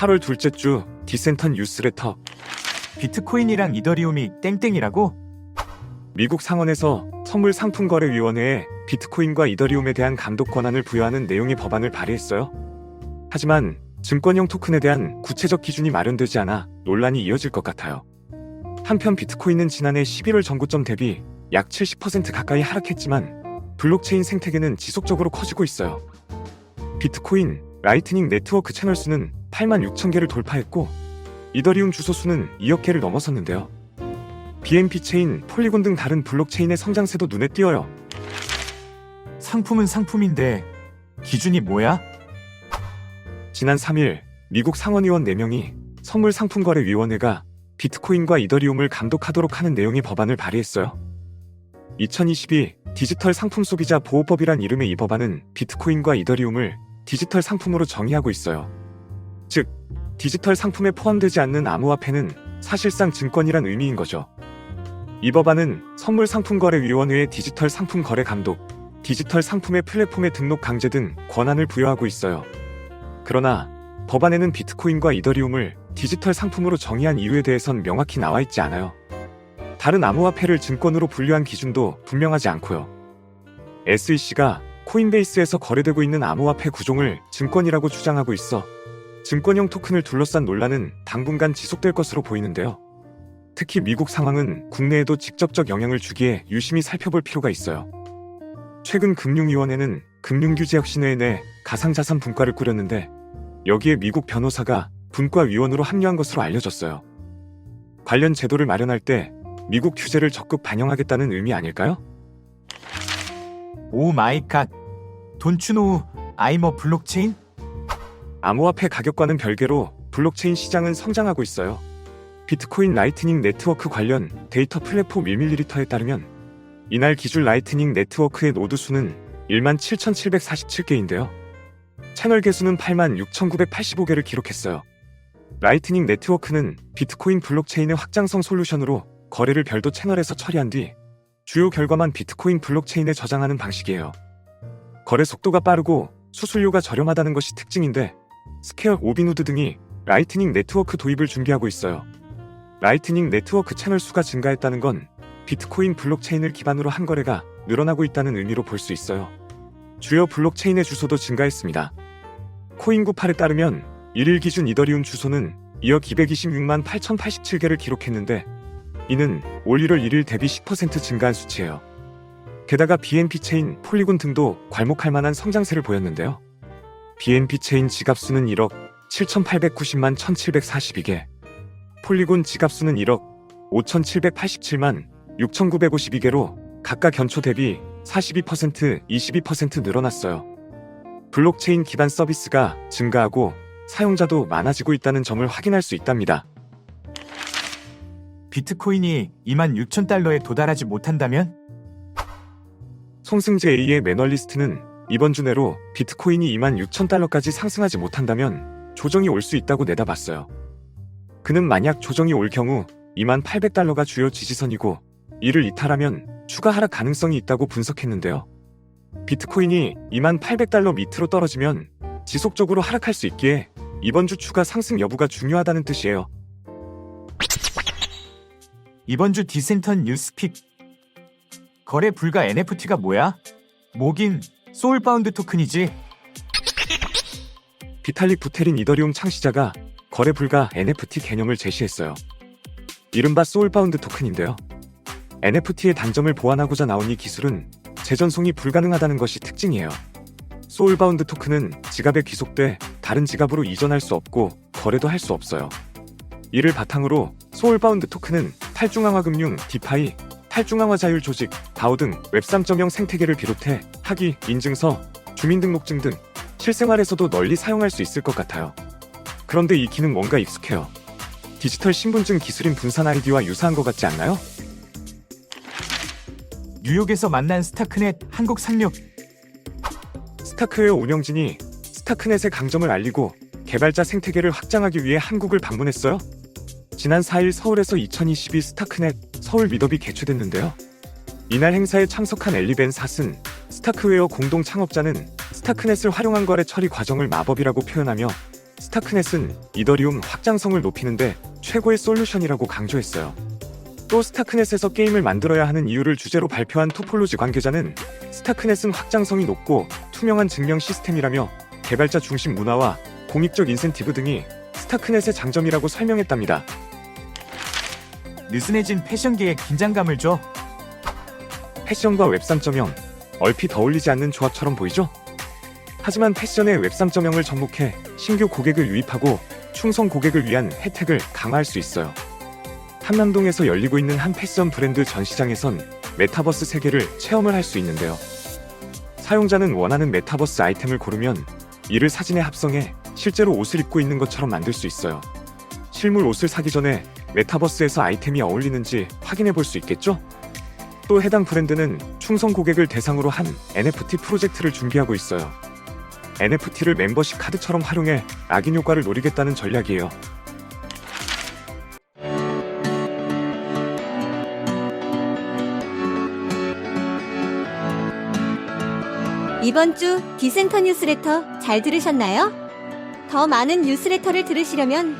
8월 둘째 주 디센턴 뉴스레터 비트코인이랑 이더리움이 땡땡이라고? 미국 상원에서 선물 상품 거래 위원회에 비트코인과 이더리움에 대한 감독 권한을 부여하는 내용의 법안을 발의했어요. 하지만 증권형 토큰에 대한 구체적 기준이 마련되지 않아 논란이 이어질 것 같아요. 한편 비트코인은 지난해 11월 전고점 대비 약 70% 가까이 하락했지만 블록체인 생태계는 지속적으로 커지고 있어요. 비트코인 라이트닝 네트워크 채널 수는 8만 6천 개를 돌파했고 이더리움 주소 수는 2억 개를 넘어섰는데요. BNP 체인, 폴리곤 등 다른 블록체인의 성장세도 눈에 띄어요. 상품은 상품인데 기준이 뭐야? 지난 3일 미국 상원의원 4명이 선물상품거래위원회가 비트코인과 이더리움을 감독하도록 하는 내용의 법안을 발의했어요. 2022 디지털 상품 소비자 보호법이란 이름의 이 법안은 비트코인과 이더리움을 디지털 상품으로 정의하고 있어요. 즉, 디지털 상품에 포함되지 않는 암호화폐는 사실상 증권이란 의미인 거죠. 이 법안은 선물상품거래위원회의 디지털 상품 거래 감독, 디지털 상품의 플랫폼의 등록 강제 등 권한을 부여하고 있어요. 그러나 법안에는 비트코인과 이더리움을 디지털 상품으로 정의한 이유에 대해선 명확히 나와 있지 않아요. 다른 암호화폐를 증권으로 분류한 기준도 분명하지 않고요. SEC가 코인베이스에서 거래되고 있는 암호화폐 구종을 증권이라고 주장하고 있어 증권형 토큰을 둘러싼 논란은 당분간 지속될 것으로 보이는데요. 특히 미국 상황은 국내에도 직접적 영향을 주기에 유심히 살펴볼 필요가 있어요. 최근 금융위원회는 금융규제 혁신회에 내 가상자산 분과를 꾸렸는데 여기에 미국 변호사가 분과위원으로 합류한 것으로 알려졌어요. 관련 제도를 마련할 때 미국 규제를 적극 반영하겠다는 의미 아닐까요? 오 마이 갓. 돈추노우 아이머 블록체인? 암호화폐 가격과는 별개로 블록체인 시장은 성장하고 있어요. 비트코인 라이트닝 네트워크 관련 데이터 플랫폼 1밀리리터에 따르면 이날 기준 라이트닝 네트워크의 노드 수는 1만 7,747개인데요. 채널 개수는 8만 6,985개를 기록했어요. 라이트닝 네트워크는 비트코인 블록체인의 확장성 솔루션으로 거래를 별도 채널에서 처리한 뒤 주요 결과만 비트코인 블록체인에 저장하는 방식이에요. 거래 속도가 빠르고 수수료가 저렴하다는 것이 특징인데 스퀘어, 오비누드 등이 라이트닝 네트워크 도입을 준비하고 있어요. 라이트닝 네트워크 채널 수가 증가했다는 건 비트코인 블록체인을 기반으로 한 거래가 늘어나고 있다는 의미로 볼 수 있어요. 주요 블록체인의 주소도 증가했습니다. 코인98에 따르면 1일 기준 이더리움 주소는 2억 226만 8,087개를 기록했는데 이는 올 1월 1일 대비 10% 증가한 수치예요. 게다가 BNP 체인, 폴리곤 등도 괄목할 만한 성장세를 보였는데요. BNP 체인 지갑수는 1억 7,890만 1,742개, 폴리곤 지갑수는 1억 5,787만 6,952개로 각각 연초 대비 42%, 22% 늘어났어요. 블록체인 기반 서비스가 증가하고 사용자도 많아지고 있다는 점을 확인할 수 있답니다. 비트코인이 2만 6천 달러에 도달하지 못한다면? 송승재 A의 매널리스트는 이번 주 내로 비트코인이 2만 6천 달러까지 상승하지 못한다면 조정이 올 수 있다고 내다봤어요. 그는 만약 조정이 올 경우 2만 800달러가 주요 지지선이고 이를 이탈하면 추가 하락 가능성이 있다고 분석했는데요. 비트코인이 2만 800달러 밑으로 떨어지면 지속적으로 하락할 수 있기에 이번 주 추가 상승 여부가 중요하다는 뜻이에요. 이번 주 디센턴 뉴스픽 거래 불가 NFT가 뭐야? 뭐긴 소울바운드 토큰이지. 비탈릭 부테린 이더리움 창시자가 거래 불가 NFT 개념을 제시했어요. 이른바 소울바운드 토큰인데요. NFT의 단점을 보완하고자 나온 이 기술은 재전송이 불가능하다는 것이 특징이에요. 소울바운드 토큰은 지갑에 귀속돼 다른 지갑으로 이전할 수 없고 거래도 할 수 없어요. 이를 바탕으로 소울바운드 토큰은 탈중앙화 금융, 디파이, 탈중앙화 자율 조직, 다오 등 웹 3.0 생태계를 비롯해 학위, 인증서, 주민등록증 등 실생활에서도 널리 사용할 수 있을 것 같아요. 그런데 이 기능 뭔가 익숙해요. 디지털 신분증 기술인 분산 아이디와 유사한 것 같지 않나요? 뉴욕에서 만난 스타크넷 한국 상륙. 스타크웨어 운영진이 스타크넷의 강점을 알리고 개발자 생태계를 확장하기 위해 한국을 방문했어요. 지난 4일 서울에서 2022 스타크넷 서울 미더비 개최됐는데요. 이날 행사에 참석한 엘리벤 삿은 스타크웨어 공동 창업자는 스타크넷을 활용한 거래 처리 과정을 마법이라고 표현하며 스타크넷은 이더리움 확장성을 높이는데 최고의 솔루션이라고 강조했어요. 또 스타크넷에서 게임을 만들어야 하는 이유를 주제로 발표한 토폴로지 관계자는 스타크넷은 확장성이 높고 투명한 증명 시스템이라며 개발자 중심 문화와 공익적 인센티브 등이 스타크넷의 장점이라고 설명했답니다. 느슨해진 패션계에 긴장감을 줘. 패션과 웹 3.0 얼핏 어울리지 않는 조합처럼 보이죠? 하지만 패션의 웹 3.0을 접목해 신규 고객을 유입하고 충성 고객을 위한 혜택을 강화할 수 있어요. 한남동에서 열리고 있는 한 패션 브랜드 전시장에선 메타버스 세계를 체험을 할 수 있는데요. 사용자는 원하는 메타버스 아이템을 고르면 이를 사진에 합성해 실제로 옷을 입고 있는 것처럼 만들 수 있어요. 실물 옷을 사기 전에 메타버스에서 아이템이 어울리는지 확인해 볼 수 있겠죠? 또 해당 브랜드는 충성 고객을 대상으로 한 NFT 프로젝트를 준비하고 있어요. NFT를 멤버십 카드처럼 활용해 악인 효과를 노리겠다는 전략이에요. 이번 주 디센터 뉴스레터 잘 들으셨나요? 더 많은 뉴스레터를 들으시려면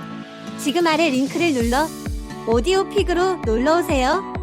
지금 아래 링크를 눌러 오디오 픽으로 놀러 오세요.